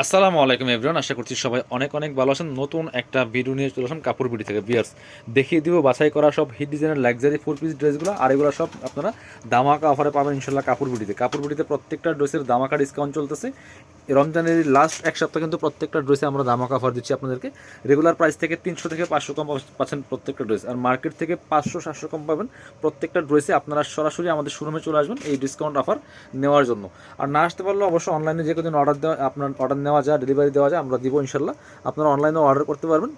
আসসালামু আলাইকুম এভরিওয়ান আশা করছি সবাই অনেক অনেক ভালো আছেন। নতুন একটা ভিডিও নিয়ে চলে আসুন কাপড় বিডি থেকে। বিয়ার্স দেখিয়ে দিব বাছাই করা সব হিট ডিজাইনের লাক্সারি ফোর পিস ড্রেসগুলো, আর এগুলো সব আপনারা দামাকা অফারে পাবেন ইনশাল্লাহ কাপড় বিডিতে কাপড় বিডিতে প্রত্যেকটা ড্রেসের দামাকা ডিসকাউন্ট চলতেছে। রমজানের লাস্ট এক সপ্তাহ কিন্তু প্রত্যেকটা ড্রেসে আমরা দামাকা অফার দিচ্ছি আপনাদেরকে। রেগুলার প্রাইস থেকে তিনশো থেকে পাঁচশো কম পাচ্ছেন প্রত্যেকটা ড্রেস আর মার্কেট থেকে পাঁচশো, সাতশো কম পাবেন প্রত্যেকটা ড্রেসে আপনারা সরাসরি আমাদের শোরুমে চলে আসবেন এই ডিসকাউন্ট অফার নেওয়ার জন্য। আর না আসতে পারলে অবশ্যই অনলাইনে যে কোনো অর্ডার দেওয়া আপনার অর্ডার নেওয়া যায় ডেলিভারি দেওয়া যায়, আমরা দিব ইনশাল্লাহ আপনারা অনলাইনে অর্ডার করতে পারবেন।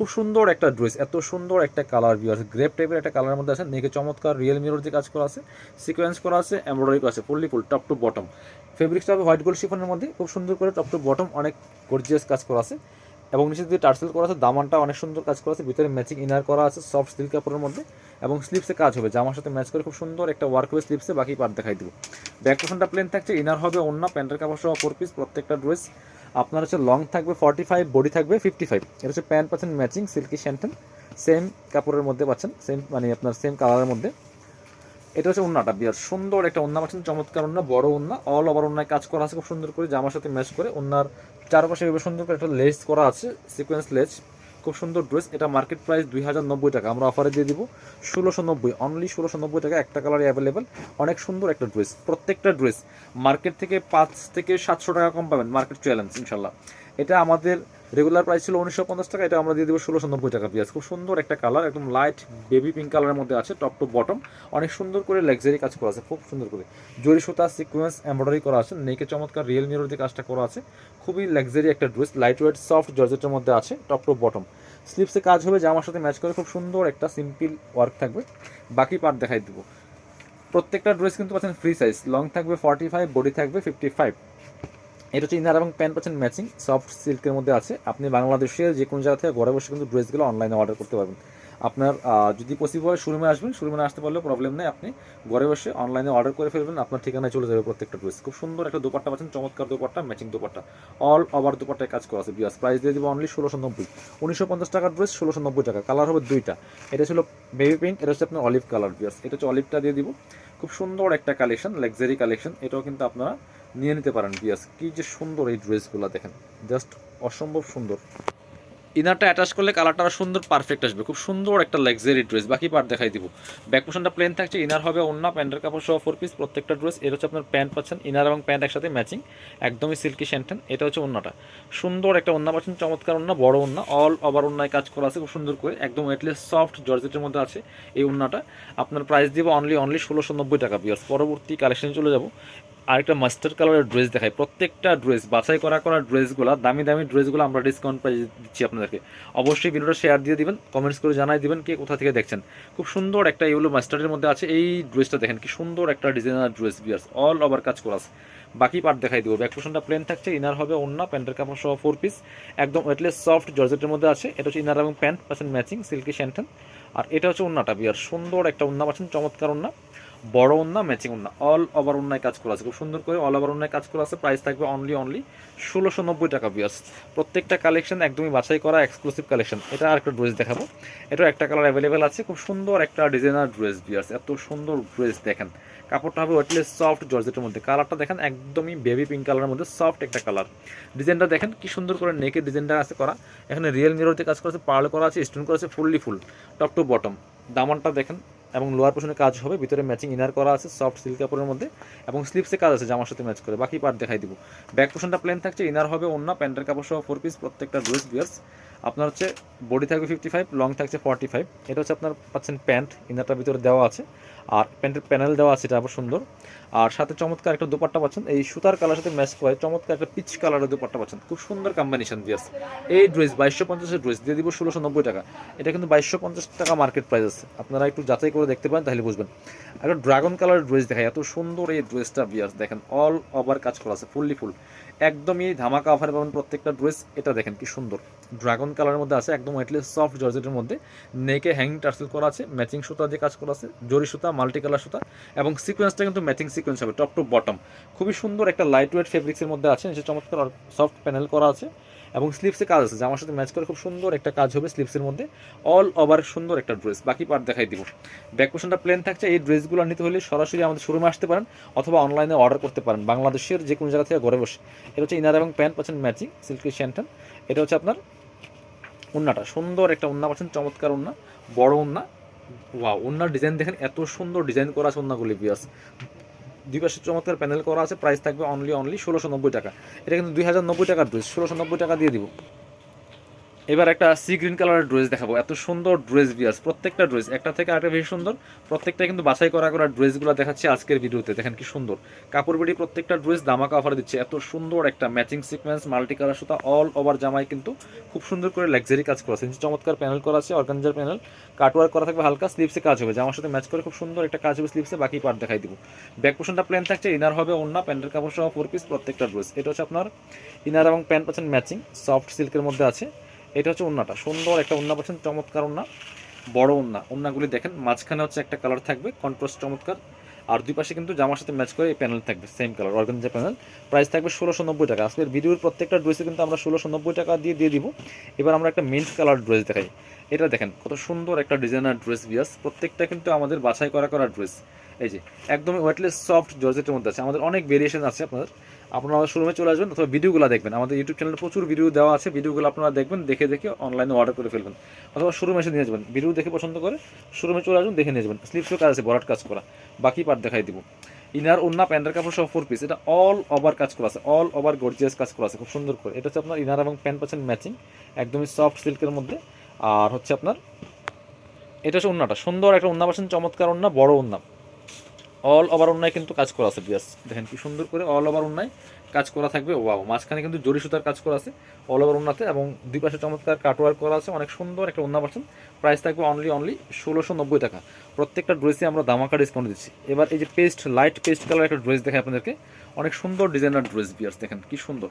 খুব সুন্দর একটা ড্রেস, এত সুন্দর একটা কালার ভিউ আছে। গ্রেপ টাইপের একটা কালারের মধ্যে আছে, নেকে চমৎকার রিয়েল মিরর কাজ করা আছে সিকোয়েন্স করা আছে এমব্রয়ডারি করা আছে fully full top to bottom ফেব্রিক্সটা হবে হোয়াইট গোল্ড শিফনের মধ্যে, খুব সুন্দর করে টপ টু বটম অনেক গর্জিয়াস কাজ করা আছে। এবং নিচে দিয়ে টার্সেল করা আছে, দামানটা অনেক সুন্দর কাজ করা আছে, ভিতরে ম্যাচিং ইনার করা আছে সফট সিল্ক কাপড়ের মধ্যে, এবং স্লিপসে কাজ হবে। জামার সাথে ম্যাচ করে খুব সুন্দর একটা ওয়ার্ক হবে স্লিপসে বাকি পার্ট দেখাই দিব। ব্যাক পোশনটা প্লেন থাকছে ইনার হবে অন্য প্যান্টের কাপড় সহ ফোর পিস প্রত্যেকটা ড্রেস আপনার হচ্ছে লং থাকবে ফর্টি ফাইভ বডি থাকবে ফিফটি ফাইভ এটা হচ্ছে প্যান্ট পাচ্ছেন ম্যাচিং সিল্কি শ্যান্টেন সেম কাপড়ের মধ্যে পাচ্ছেন সেম মানে আপনার সেম কালারের মধ্যে। এটা হচ্ছে উন্নাটা বিয়ার সুন্দর একটা উন্না পাচ্ছেন, চমৎকার উন্না বড় উন্না অল ওভার উন্নায় কাজ করা আছে, খুব সুন্দর করে জামার সাথে ম্যাচ করে উন্নার চারপাশে এভাবে সুন্দর করে একটা লেস করা আছে সিকোয়েন্স লেস। খুব সুন্দর ড্রেস। এটা মার্কেট প্রাইস দুই হাজার নব্বই টাকা। আমরা অফারে দিয়ে দিব। ষোলোশো নব্বই অনলি ষোলোশো নব্বই টাকা একটা কালারে অ্যাভেলেবেল অনেক সুন্দর একটা ড্রেস। প্রত্যেকটা ড্রেস। মার্কেট থেকে পাঁচ থেকে সাতশো টাকা কম পাবেন। মার্কেট চ্যালেঞ্জ ইনশাল্লাহ। এটা আমাদের রেগুলার প্রাইস ছিল উনিশশো পঞ্চাশ টাকা, এটা আমরা দিয়ে দেবো ষোলোশো নব্বই টাকা পিঁয়াজ। খুব সুন্দর একটা কালার একদম লাইট বেবি পিঙ্ক কালারের মধ্যে আছে টপ টু বটম অনেক সুন্দর করে লাক্সারি কাজ করা আছে, খুব সুন্দর করে। জরি সুতা সিকোয়েন্স এমব্রয়ডারি করা আছে, নেকে চমৎকার রিয়েল মিরর দিয়ে কাজটা করা আছে। খুবই লাক্সারি একটা ড্রেস লাইট ওয়েট সফট জর্জেটের মধ্যে আছে টপ টু বটম স্লিপসে কাজ হবে জামার সাথে ম্যাচ করে, খুব সুন্দর একটা সিম্পল ওয়ার্ক থাকবে। বাকি পার্ট দেখাই দেবো। প্রত্যেকটা ড্রেস কিন্তু পাচ্ছেন ফ্রি সাইজ লং থাকবে ফর্টি ফাইভ বডি থাকবে ফিফটি ফাইভ এটা হচ্ছে ইনার এবং প্যান্ট পাচ্ছেন ম্যাচিং, সফট সিল্কের মধ্যে আছে। আপনি বাংলাদেশের যে কোনো জায়গা থেকে ঘরে বসে কিন্তু ড্রেসগুলো অনলাইনে অর্ডার করতে পারবেন। আপনার যদি পসিবল হয় শোরুমে আসবেন শোরুমে আসতে পারলেও প্রবলেম নেই। আপনি ঘরে বসে অনলাইনে অর্ডার করে ফেলবেন, আপনার ঠিকানায় চলে যাবে প্রত্যেকটা ড্রেস খুব সুন্দর একটা দোপাট্টা পাচ্ছেন, চমৎকার dupatta matching dupatta. All over দোপাট্টায় কাজ করা আছে বিয়াস প্রাইস দিয়ে দিব অনলি ষোলোশো নব্বই। উনিশশো পঞ্চাশ টাকার ড্রেস ষোলোশো নব্বই টাকা। কালার হবে দুইটা। এটা ছিল বেবি পিঙ্ক এটা হচ্ছে আপনার অলিভ কালার বিয়াস এটা হচ্ছে অলিভটা দিয়ে দিব। খুব সুন্দর একটা কালেকশন লাক্সারি কালেকশন এটাও কিন্তু আপনারা নিয়ে নিতে পারেন বিয়াস কি যে সুন্দর এই ড্রেসগুলো দেখেন। জাস্ট অসম্ভব সুন্দর। ইনারটা অ্যাটাচ করলে কালারটা সুন্দর পারফেক্ট আসবে। খুব সুন্দর একটা লাক্সারি ড্রেস বাকি পার্ট দেখাই দিব। ব্যাক পোশনটা প্লেন থাকছে, ইনার হবে অন্য প্যান্টের কাপড় সহ ফোর পিস প্রত্যেকটা ড্রেস এর হচ্ছে আপনার প্যান্ট পাচ্ছেন, ইনার এবং প্যান্ট একসাথে ম্যাচিং একদমই সিল্কি শ্যান্টেন এটা হচ্ছে অন্যটা সুন্দর একটা অন্য পাচ্ছেন, চমৎকার অন্য বড় অন্য অল ওভার অন্যায় কাজ করা আছে, খুব সুন্দর করে। একদম এটলিস সফট জর্জেটের মধ্যে আছে এই অন্যটা আপনার প্রাইস দিব অনলি অনলি ষোলোশো নব্বই টাকা বিয়ার্স পরবর্তী কালেকশনে চলে যাব। আরেকটা মাস্টার কালারের ড্রেস দেখাই। প্রত্যেকটা ড্রেস বাছাই করা করা ড্রেসগুলো দামি দামি ড্রেসগুলো আমরা ডিসকাউন্ট প্রাইস দিচ্ছি আপনাদেরকে। অবশ্যই ভিডিওটা শেয়ার দিয়ে দিবেন কমেন্টস করে জানাই দিবেন কে কোথা থেকে দেখছেন। খুব সুন্দর একটা ইউলো মাস্টারের মধ্যে আছে এই ড্রেসটা দেখেন, কি সুন্দর একটা ডিজাইনার ড্রেস বিয়ার্স অল ওভার কাজ করাস বাকি পার্ট দেখাই দেবো। ব্যাক পোশনটা প্লেন থাকছে ইনার হবে অন্য প্যান্টের কাপড় সহ ফোর পিস একদম ওয়েটলেস সফট জর্জেটের মধ্যে আছে, এটা হচ্ছে ইনার এবং প্যান্ট পাচ্ছেন ম্যাচিং সিল্কি শ্যান্টেন আর এটা হচ্ছে উন্নাটা বিয়ার সুন্দর একটা উন্না পাচ্ছেন, চমৎকার উন্না বড় উন্না ম্যাচিং উন্না। অল ওভার উন্নায় কাজ করা আছে। খুব সুন্দর করে অল ওভার উন্নায় কাজ করা আছে। প্রাইস থাকবে অনলি অনলি ষোলোশো নব্বই টাকা বিয়ার্স প্রত্যেকটা কালেকশন একদমই বাছাই করা এক্সক্লুসিভ কালেকশন এটা আর একটা ড্রেস দেখাবো। এটাও একটা কালার অ্যাভেলেবেল আছে। খুব সুন্দর একটা ডিজাইনার ড্রেস বিয়ার্স এত সুন্দর ড্রেস দেখেন। কাপড়টা হবে ওয়েটলেস সফট জর্জেটের মধ্যে। কালারটা দেখেন, একদমই বেবি পিঙ্ক কালারের মধ্যে সফট একটা কালার ডিজাইনটা দেখেন, কি সুন্দর করে নেকের ডিজাইনটা আছে করা। এখানে রিয়েল মিররতে কাজ করা আছে পার্ল করা আছে স্টোন করা আছে fully full top to bottom দামানটা দেখেন এবং লোয়ার পোশনে কাজ হবে, ভিতরে ম্যাচিং ইনার করা আছে সফট সিল্ক কাপড়ের মধ্যে, এবং স্লিপসে কাজ আছে, জামার সাথে ম্যাচ করে। বাকি পার্ট দেখাই দিব। ব্যাক পোশনটা প্লেন থাকছে ইনার হবে অন্য, প্যান্টের কাপড় সহ ফোর পিস প্রত্যেকটা ড্রেস বিয়ার্স আপনার হচ্ছে বডি থাকবে ফিফটি ফাইভ লং থাকছে ফর্টি ফাইভ এটা হচ্ছে আপনার পাচ্ছেন প্যান্ট ইনারটার ভিতরে দেওয়া আছে। আর প্যান্টের প্যানেল দেওয়া আছে, এটা আবার সুন্দর। আর সাথে চমৎকার একটা দুপাট্টা পাচ্ছেন। এই সুতার কালার সাথে ম্যাচ করে চমৎকার একটা পিচ কালারের দুপাট্টা পাচ্ছেন। খুব সুন্দর কম্বিনেশন বিয়ার্স এই ড্রেস বাইশশো পঞ্চাশের ড্রেস দিয়ে দিব ষোলোশো নব্বই টাকা। এটা কিন্তু বাইশশো পঞ্চাশ টাকা মার্কেট প্রাইস আছে। আপনারা একটু যাচাই করে দেখতে পারেন, তাহলে বুঝবেন। একটা ড্রাগন কালারের ড্রেস দেখায় এত সুন্দর এই ড্রেসটা বিয়ার্স দেখেন অল ওভার কাজ করা আছে ফুললি ফুল একদমই ধামাকা অফারে পাবেন প্রত্যেকটা ড্রেস এটা দেখেন কি সুন্দর। ড্রাগন কালারের মধ্যে আছে, একদম এটলিস্ট সফট জর্জেটের মধ্যে। নেকে হ্যাঙ্গিং টার্সেল করা আছে ম্যাচিং সুতা দিয়ে কাজ করা আছে, জরি সুতা মাল্টি কালার সুতা, এবং সিকোয়েন্সটা কিন্তু ম্যাচিং সিকোয়েন্স হবে টপ টু বটম খুবই সুন্দর একটা লাইট ওয়েট ফেব্রিক্সের মধ্যে আছে, নিচে চমৎকার সফট প্যানেল করা আছে, এবং স্লিপসে কাজ আছে। জামার সাথে ম্যাচ করে খুব সুন্দর একটা কাজ হবে স্লিপসের মধ্যে। অল ওভার সুন্দর একটা ড্রেস বাকি পার্ট দেখাই দিব। ব্যাক পোর্শনটা প্লেন থাকছে, এই ড্রেসগুলো নিতে হলে সরাসরি আমাদের শোরুমে আসতে পারেন, অথবা অনলাইনে অর্ডার করতে পারেন। বাংলাদেশের যে কোনো জায়গা থেকে ঘরে বসে। এটা হচ্ছে ইনার এবং প্যান্ট পাচ্ছেন ম্যাচিং সিল্কি শ্যান্টন এটা হচ্ছে আপনার উন্নাটা, সুন্দর একটা উন্না পাচ্ছেন, চমৎকার উন্না, বড় উন্না। ওয়া উন্নার ডিজাইন দেখেন, এত সুন্দর ডিজাইন করা আছে উন্নাগুলি বিয়াস দুই পাশে চমৎকার প্যানেল করা আছে প্রাইস থাকবে অনলি অনলি ষোলোশো নব্বই টাকা। এটা কিন্তু দুই হাজার নব্বই টাকার ড্রেস ষোলোশো নব্বই টাকা দিয়ে দিব। এবার একটা সি গ্রিন কালারের ড্রেস দেখাবো। এত সুন্দর ড্রেস বিয়াস প্রত্যেকটা ড্রেস একটা থেকে আরেকটা বেশি সুন্দর। প্রত্যেকটা কিন্তু বাছাই করা করা ড্রেসগুলো দেখাচ্ছি আজকের ভিডিওতে। দেখেন কি সুন্দর। কাপড় বেড়ি প্রত্যেকটা ড্রেস দামাকা অফার দিচ্ছে। এত সুন্দর একটা ম্যাচিং সিকোয়েন্স মাল্টি কালার সুতা অল ওভার জামাই কিন্তু খুব সুন্দর করে লাক্সারি কাজ করা আছে। চমৎকার প্যানেল করা আছে অর্গানজার প্যানেল কাটওয়ার্ক করা থাকবে হালকা স্লিপসে কাজ হবে। জামার সাথে ম্যাচ করে খুব সুন্দর একটা কাজ হবে স্লিপসে বাকি পার্ট দেখাই দিব। ব্যাক পোর্শনটা প্লেন থাকছে ইনার হবে অন্য প্যান্টের কাপড় সহ ফোর পিস প্রত্যেকটা ড্রেস এটা হচ্ছে আপনার ইনার এবং প্যান্ট পাচ্ছেন ম্যাচিং সফট সিল্কের মধ্যে আছে। এটা হচ্ছে উন্নাটা। সুন্দর একটা উন্না পাচ্ছেন, চমৎকার উন্না। বড় উন্না। উন্নাগুলি দেখেন, মাঝখানে হচ্ছে একটা কালার থাকবে কন্ট্রাস্ট চমৎকার। আর দুই পাশে কিন্তু জামার সাথে ম্যাচ করে এই প্যানেল থাকবে same colour organza panel price থাকবে ষোলোশো নব্বই টাকা। আজকের ভিডিওর প্রত্যেকটা ড্রেসে কিন্তু আমরা ষোলোশো নব্বই টাকা দিয়ে দিয়ে দিব। এবার আমরা একটা মিন্ট কালার ড্রেস দেখাই। এটা দেখেন, কত সুন্দর একটা ডিজাইনার ড্রেস বিয়াস প্রত্যেকটা কিন্তু আমাদের বাছাই করা করা ড্রেস এই যে, একদমই ওয়েটলেস সফট জর্জেটের মধ্যে আছে। আমাদের অনেক ভেরিয়েশন আছে আপনাদের। আপনারা আমাদের শোরুমে চলে আসবেন অথবা ভিডিওগুলো দেখবেন। আমাদের ইউটিউব চ্যানেলে প্রচুর ভিডিও দেওয়া আছে, ভিডিওগুলো আপনারা দেখবেন, দেখে দেখে অনলাইনে অর্ডার করে ফেলবেন। অথবা শোরুমে এসে নিয়ে যাবেন। ভিডিও দেখে পছন্দ করে শোরুমে চলে আসবেন, দেখে নিয়ে যাবেন। স্লিপসও কাজ আছে বরাট কাজ করা। বাকি পার্ট দেখাই দিব। ইনার ওন্না প্যান্টের কাপড় সহ ফোর পিস এটা অল ওভার কাজ করা আছে অল ওভার গর্জিয়াস কাজ করা আছে, খুব সুন্দর করে। এটা হচ্ছে আপনার ইনার এবং প্যান্ট পাচ্ছেন ম্যাচিং একদমই সফট সিল্কের মধ্যে। আর হচ্ছে আপনার, এটা হচ্ছে ওন্নাটা সুন্দর একটা ওন্না পাচ্ছেন, চমৎকার ওন্না বড় ওন্না অল ওভার অন্যায় কিন্তু কাজ করা আছে বিয়াস দেখেন কি সুন্দর করে অল ওভার অন্যায় কাজ করা থাকবে। ওয়াও মাঝখানে কিন্তু জরি সুতার কাজ করা আছে অল ওভার ওন্নাতে এবং দুই পাশে চমৎকার কাটওয়ার্ক করা আছে, অনেক সুন্দর একটা ওন্না পাচ্ছেন। প্রাইস থাকবে অনলি অনলি ষোলোশো নব্বই টাকা। প্রত্যেকটা ড্রেসে আমরা দামাকা ডিসকাউন্ট দিচ্ছি। এবার এই যে পেস্ট লাইট পেস্ট কালার একটা ড্রেস দেখে আপনাদেরকে। অনেক সুন্দর ডিজাইনার ড্রেস বিয়ার্স দেখেন কি সুন্দর।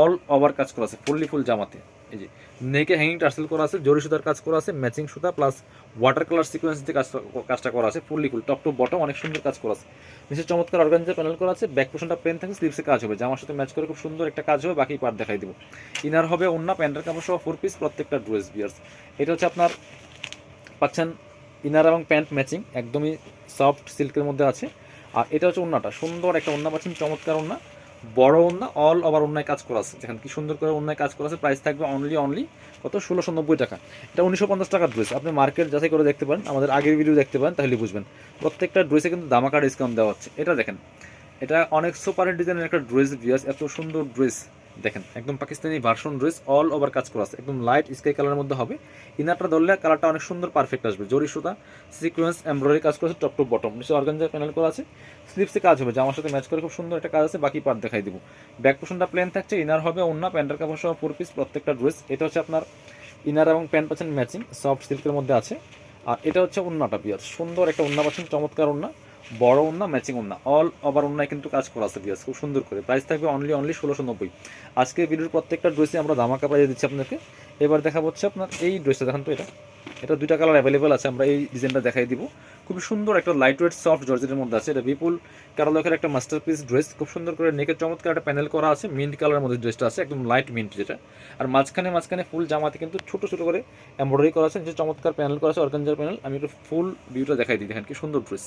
অল ওভার কাজ করা আছে ফুললি ফুল জামাতে। এই যে নেকে হ্যাঙ্গিং টার্সেল করা আছে, জরি সুতার কাজ করা আছে ম্যাচিং সুতা প্লাস ওয়াটার কালার সিকোয়েন্স দিয়ে কাজটা কাজটা করা আছে fully full top to bottom অনেক সুন্দর কাজ করা আছে। নিচে চমৎকার অর্গানজার প্যানেল করা আছে ব্যাক পোর্শনটা প্লেন থাকে স্লিপসে কাজ হবে, জামার সাথে ম্যাচ করে খুব সুন্দর একটা কাজ হবে, বাকি পার্ট দেখাই দিব। ইনার হবে অন্য প্যান্টের কাপড় সহ ফোর পিস প্রত্যেকটা ড্রেস বিয়ার্স এটা হচ্ছে আপনার, পাচ্ছেন ইনার এবং প্যান্ট ম্যাচিং একদমই সফট সিল্কের মধ্যে আছে। আর এটা হচ্ছে ওন্নাটা সুন্দর একটা ওন্না পাচ্ছেন, চমৎকার ওন্না বড় ওন্না অল ওভার অন্যায় কাজ করা আছে। যেখানে কি সুন্দর করে অন্যায় কাজ করা আছে প্রাইস থাকবে অনলি অনলি কত? ষোলোশো নব্বই টাকা। এটা উনিশশো পঞ্চাশ টাকার ড্রেস আপনি মার্কেট যাচাই করে দেখতে পারেন, আমাদের আগের ভিডিও দেখতে পারেন, তাহলে বুঝবেন। প্রত্যেকটা ড্রেসে কিন্তু দামাকা ডিসকাউন্ট দেওয়া হচ্ছে। এটা দেখেন, এটা অনেক সুপার ডিজাইনের একটা ড্রেস বিয়াস এত সুন্দর ড্রেস দেখেন, একদম Pakistani version dress all over কাজ করা আছে। একদম লাইট স্কাই কালারের মধ্যে হবে। ইনারটা ধরলে কালারটা অনেক সুন্দর পারফেক্ট আসবে। জরি সুতা সিকোয়েন্স এমব্রয়ডারি কাজ করেছে টপ টু বটম নিচে অর্গানজার প্যানেল করা আছে। স্লিপসে কাজ হবে জামার সাথে ম্যাচ করে, খুব সুন্দর একটা কাজ আছে, বাকি পার্ট দেখাই দিব। ব্যাক পোর্শনটা প্লেন থাকছে ইনার হবে অন্য প্যান্টের কাপড় সহ ফোর পিস প্রত্যেকটা ড্রেস এটা হচ্ছে আপনার ইনার এবং প্যান্ট পাচ্ছেন ম্যাচিং সফট সিল্কের মধ্যে আছে। আর এটা হচ্ছে উন্নাটা বিয়ার সুন্দর একটা উন্না পাচ্ছেন, চমৎকার উন্না বড় উন্না ম্যাচিং উন্না অল ওভার উন্নায় কিন্তু কাজ করা আছে বিয়াস খুব সুন্দর করে। প্রাইস থাকবে অনলি অনলি ষোলোশো নব্বই। আজকে ভিডিওর প্রত্যেকটা ড্রেসে আমরা ধামাকা প্রাইজে দিচ্ছি আপনাকে এবার দেখা হচ্ছে আপনার এই ড্রেসটা দেখান তো এটা। এটা দুইটা কালার অ্যাভেলেবেল আছে, আমরা এই ডিজাইনটা দেখাই দিব। খুবই সুন্দর একটা লাইট ওয়েট সফট জর্জেটের মধ্যে আছে। এটা বিপুল কারালকের একটা মাস্টারপিস ড্রেস খুব সুন্দর করে নেকের চমৎকার একটা প্যানেল করা আছে। মিন্ট কালারের মধ্যে ড্রেসটা আছে, একদম লাইট মিন্ট যেটা। আর মাঝখানে মাঝখানে ফুল জামাতে কিন্তু ছোট ছোট করে এমব্রয়ডারি করা আছে। নিচে চমৎকার প্যানেল করা আছে অর্গানজার প্যানেল আমি একটু ফুল ভিউটা দেখাই দিই, দেখেন কি সুন্দর ড্রেস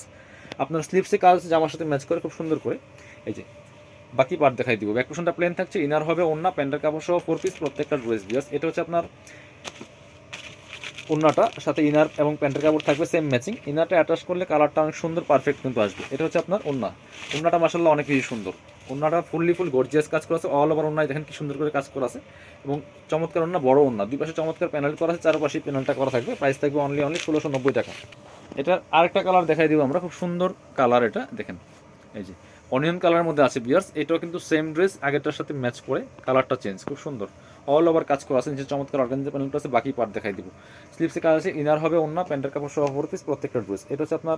আপনার স্লিপসে কাজ জামার সাথে ম্যাচ করে, খুব সুন্দর করে। এই যে, বাকি পার্ট দেখাই দিব। ব্যাক প্লেন থাকছে ইনার হবে অন্য প্যান্টের কাপড় সহ ফোর পিস প্রত্যেকটা ড্রেস বিয়াস। এটা হচ্ছে আপনার ওন্নাটা সাথে ইনার এবং প্যান্টের কাপড় থাকবে সেম ম্যাচিং ইনারটা অ্যাটাচ করলে কালারটা অনেক সুন্দর পারফেক্ট কিন্তু আসবে। এটা হচ্ছে আপনার ওন্না ওন্নাটা মাসাল্লাহ অনেক বেশি সুন্দর। ওন্নাটা ফুললি ফুল গর্জিয়াস কাজ করা আছে। অল ওভার ওন্নায় দেখেন কি সুন্দর করে কাজ করা আছে। এবং চমৎকার ওন্না বড় ওন্না দুই পাশে চমৎকার প্যানেল করা আছে, চারপাশে প্যানেলটা করা থাকবে। প্রাইস থাকবে অনলি অনলি ষোলোশো নব্বই টাকা। এটার আরেকটা কালার দেখাই দিব আমরা। খুব সুন্দর কালার এটা, দেখেন। এই যে অনিয়ন কালারের মধ্যে আছে বিয়ার্স এটাও কিন্তু সেম ড্রেস আগেরটার সাথে ম্যাচ করে কালারটা চেঞ্জ খুব সুন্দর। অল ওভার কাজ করা আছে, নিচে চমৎকার অর্গানজা প্যানেলটা আছে, বাকি পার্ট দেখাই দিব। স্লিপসে কাজ আছে ইনার হবে অন্য প্যান্টের কাপড় সহ ফোর পিস প্রত্যেকটা ড্রেস এটা হচ্ছে আপনার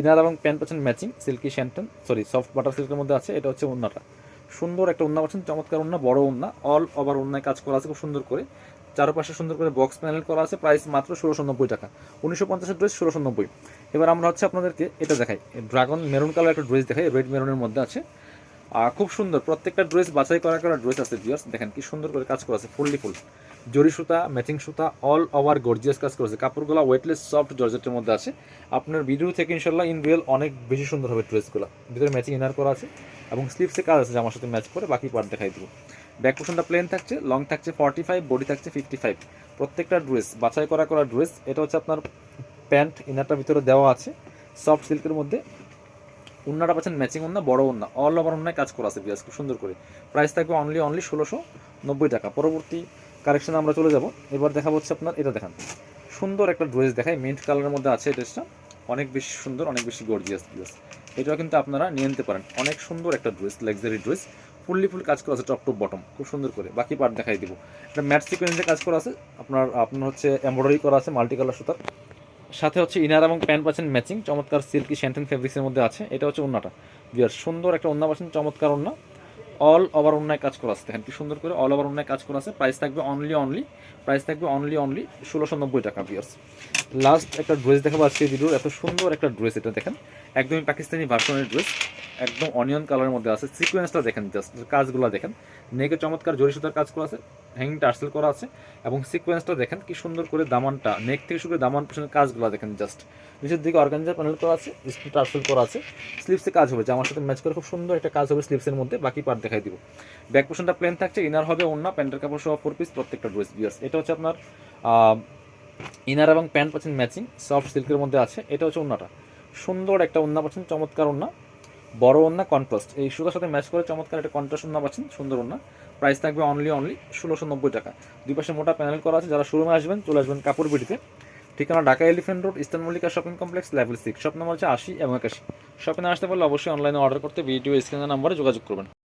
ইনার এবং প্যান্ট পাচ্ছেন matching silky শ্যান্টন sorry soft butter সিল্কের মধ্যে আছে, এটা হচ্ছে অন্যটা সুন্দর একটা উন্না পাচ্ছেন, চমৎকার উন্না বড় উন্না অল ওভার উন্নায় কাজ করা আছে, খুব সুন্দর করে। চারপাশে সুন্দর করে বক্স প্যানেল করা আছে প্রাইস মাত্র ষোলোশো নব্বই টাকা। উনিশশো পঞ্চাশের ড্রেস ষোলোশো নব্বই। এবার আমরা হচ্ছে আপনাদেরকে এটা দেখাই। ড্রাগন মেরুন কালার একটা ড্রেস দেখাই রেড মেরুনের মধ্যে আছে। খুব সুন্দর। প্রত্যেকটা ড্রেস বাছাই করা করা ড্রেস আছে ভিউয়ার্স দেখেন কি সুন্দর করে কাজ করা আছে ফুললি ফুল জরি সুতা ম্যাচিং সুতা অল ওভার গর্জিয়াস কাজ করেছে কাপড়গুলো ওয়েটলেস সফট জর্জেটের মধ্যে আছে। আপনার ভিডিও থেকে ইনশাল্লাহ ইন রিয়েল অনেক বেশি সুন্দর হবে ড্রেসগুলো ভিতরে ম্যাচিং ইনার করা আছে এবং স্লিপসে কাজ আছে জামার সাথে ম্যাচ করে বাকি পার্ট দেখাই দিব। ব্যাক পোর্শনটা প্লেন থাকছে লং থাকছে ফর্টি ফাইভ বডি থাকছে ফিফটি ফাইভ প্রত্যেকটা ড্রেস বাছাই করা করা ড্রেস এটা হচ্ছে আপনার প্যান্ট ইনারটার ভিতরে দেওয়া আছে। সফট সিল্কের মধ্যে। উন্নাটা পাচ্ছেন ম্যাচিং উন্না, বড় উন্না। অল ওভার উন্নায় কাজ করা আছে বিয়াস খুব সুন্দর করে। প্রাইস থাকবে অনলি অনলি ষোলোশো নব্বই টাকা। পরবর্তী কারেকশনে আমরা চলে যাব। এবার দেখা হচ্ছে আপনার, এটা দেখান। সুন্দর একটা ড্রেস দেখায় মিন্ট কালারের মধ্যে আছে ড্রেসটা অনেক বেশি সুন্দর, অনেক বেশি গর্জিয়াস ড্রেস এটাও কিন্তু আপনারা নিয়ে নিতে পারেন। অনেক সুন্দর একটা dress luxury dress fully full কাজ করা আছে টপ টপ বটম খুব সুন্দর করে। বাকি পার্ট দেখাই দিব। এটা ম্যাট সিকোয়েন্সে কাজ করা আছে। আপনার আপনার হচ্ছে এমব্রয়ডারি করা আছে মাল্টি কালার সুতার। সাথে হচ্ছে ইনার এবং প্যান্ট পাচ্ছেন ম্যাচিং। চমৎকার সিল্কি শ্যান্টেন ফেব্রিক্সের মধ্যে আছে। এটা হচ্ছে ওন্নাটা। বিয়ার সুন্দর একটা ওন্না পাচ্ছেন। চমৎকার ওন্না। অল ওভার অন্যায় কাজ করা আছে। দেখেন কি সুন্দর করে অল ওভার অন্যায় কাজ করা আছে। প্রাইস থাকবে অনলি অনলি প্রাইস থাকবে অনলি অনলি ষোলোশো নব্বই টাকা বিয়ার্স লাস্ট একটা ড্রেস দেখাবো আজকে ভিডিওর। এত সুন্দর একটা ড্রেস এটা, দেখেন। একদমই পাকিস্তানি ভার্সনের ড্রেস একদম অনিয়ন কালারের মধ্যে আছে। সিকোয়েন্সটা দেখেন জাস্ট কাজগুলো দেখেন। নেকে চমৎকার জরি সুতার কাজ করা আছে। হ্যাঙ্গিং টার্সেল করা আছে। এবং সিকোয়েন্সটা দেখেন কি সুন্দর করে দামানটা নেক থেকে শুরু করে দামান পেছনের কাজগুলো দেখেন জাস্ট নিচের দিকে অর্গানজার প্যানেল করা আছে টার্সেল করা আছে। স্লিপসে কাজ হবে জামার সাথে ম্যাচ করে খুব সুন্দর একটা কাজ হবে স্লিপসের মধ্যে। বাকি পার্ট দেখাই দিব। ব্যাক পোর্শনটা প্লেন থাকছে ইনার হবে অন্য প্যান্টের কাপড় সহ ফোর পিস প্রত্যেকটা ড্রেস বিয়ার্স এটা হচ্ছে আপনার ইনার এবং প্যান্ট পাচ্ছেন ম্যাচিং সফট সিল্কের মধ্যে আছে। এটা হচ্ছে ওন্নাটা সুন্দর একটা ওন্না পাচ্ছেন, চমৎকার ওন্না বড় ওন্না কন্ট্রাস্ট এই সুতার সাথে ম্যাচ করে চমৎকার একটা কন্ট্রাস্ট ওন্না পাচ্ছেন, সুন্দর ওন্না প্রাইস থাকবে অনলি অনলি ষোলোশো নব্বই টাকা। দুই পাশে মোটা প্যানেল করা আছে, যারা শোরুমে আসবেন, চলে আসবেন কাপড় বিটিতে ঠিকানা Dhaka elephant road eastern Mallika shopping complex level six shop number হচ্ছে আশি এবং একাশি। শপিংয়ে আসতে পারলে অবশ্যই অনলাইনে অর্ডার করতে ভিডিও স্ক্রিনের নাম্বারে যোগাযোগ করবেন।